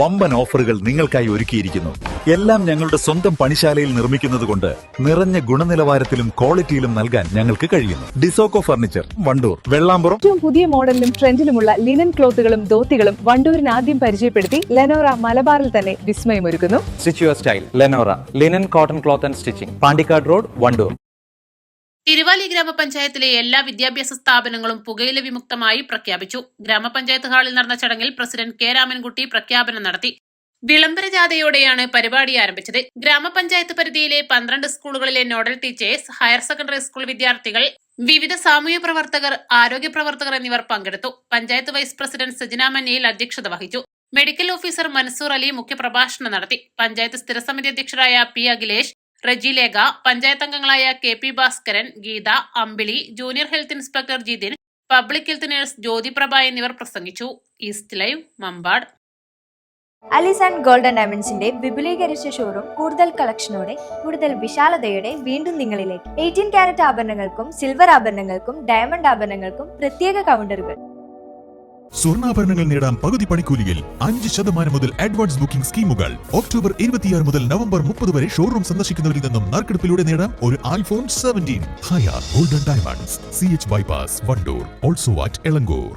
വമ്പൻ ഓഫറുകൾ നിങ്ങൾക്കായി ഒരുക്കിയിരിക്കുന്നു. എല്ലാം ഞങ്ങളുടെ സ്വന്തം പണിശാലയിൽ നിർമ്മിക്കുന്നതുകൊണ്ട് നിറഞ്ഞ ഗുണനിലവാരത്തിലും ക്വാളിറ്റിയിലും നൽകാൻ ഞങ്ങൾക്ക് കഴിയുന്നു. ഡിസോക്കോ ഫർണിച്ചർ വണ്ടൂർ വെള്ളാമ്പുറം. ഏറ്റവും പുതിയ മോഡലിലും ട്രെൻഡിലുമുള്ള ലിനൻ ക്ലോത്തുകളും ധോത്തികളും വണ്ടൂരിന് ആദ്യം പരിചയപ്പെടുത്തി ലെനോറ മലബാറിൽ തന്നെ വിസ്മയമൊരുക്കുന്നു. Stitch your style Lenora linen cotton cloth and stitching Pandikkad road Wandoor Thiruvali ഗ്രാമപഞ്ചായത്തിലെ എല്ലാ വിദ്യാഭ്യാസ സ്ഥാപനങ്ങളും പുകയില വിമുക്തമായി പ്രഖ്യാപിച്ചു. ഗ്രാമപഞ്ചായത്ത് ഹാളിൽ നടന്ന ചടങ്ങിൽ പ്രസിഡന്റ് കെ രാമൻകുട്ടി പ്രഖ്യാപനം നടത്തി. വിളംബര ജാഥയോടെയാണ് പരിപാടി ആരംഭിച്ചത്. ഗ്രാമപഞ്ചായത്ത് പരിധിയിലെ പന്ത്രണ്ട് സ്കൂളുകളിലെ nodal teachers higher secondary school വിദ്യാർത്ഥികൾ വിവിധ സാമൂഹ്യ പ്രവർത്തകർ ആരോഗ്യ പ്രവർത്തകർ എന്നിവർ പങ്കെടുത്തു. പഞ്ചായത്ത് വൈസ് പ്രസിഡന്റ് സജിന മന്നയിൽ അധ്യക്ഷത വഹിച്ചു. മെഡിക്കൽ ഓഫീസർ മൻസൂർ അലി മുഖ്യപ്രഭാഷണം നടത്തി. പഞ്ചായത്ത് സ്ഥിരസമിതി അധ്യക്ഷരായ പി അഖിലേഷ് റജിലേഖ പഞ്ചായത്ത് അംഗങ്ങളായ K P Bhaskaran Geetha Ambili junior health inspector Jithin public health nurse Jyothiprabha എന്നിവർ പ്രസംഗിച്ചു. East live Mambad. Alis and golden ഡയമണ്ട്സിന്റെ വിപുലീകരിച്ച ഷോറൂം കൂടുതൽ കളക്ഷനോടെ കൂടുതൽ വിശാലതയോടെ വീണ്ടും നിങ്ങളിലേക്ക്. എയ്റ്റീൻ ക്യാരറ്റ് ആഭരണങ്ങൾക്കും സിൽവർ ആഭരണങ്ങൾക്കും ഡയമണ്ട് ആഭരണങ്ങൾക്കും പ്രത്യേക കൗണ്ടറുകൾ. സ്വർണാഭരണങ്ങൾ നേടാം പകുതി പണിക്കൂലിയിൽ അഞ്ച് ശതമാനം മുതൽ അഡ്വാൻസ് ബുക്കിംഗ് സ്കീമുകൾ. ഒക്ടോബർ ഇരുപത്തിയാറ് മുതൽ നവംബർ മുപ്പത് വരെ ഷോറൂം സന്ദർശിക്കുന്നവരിൽ നിന്നും നറുക്കെടുപ്പിലൂടെ നേടാം ഒരു iPhone seventeen Hayya golden diamonds C H bypass Wandoor also at Elankur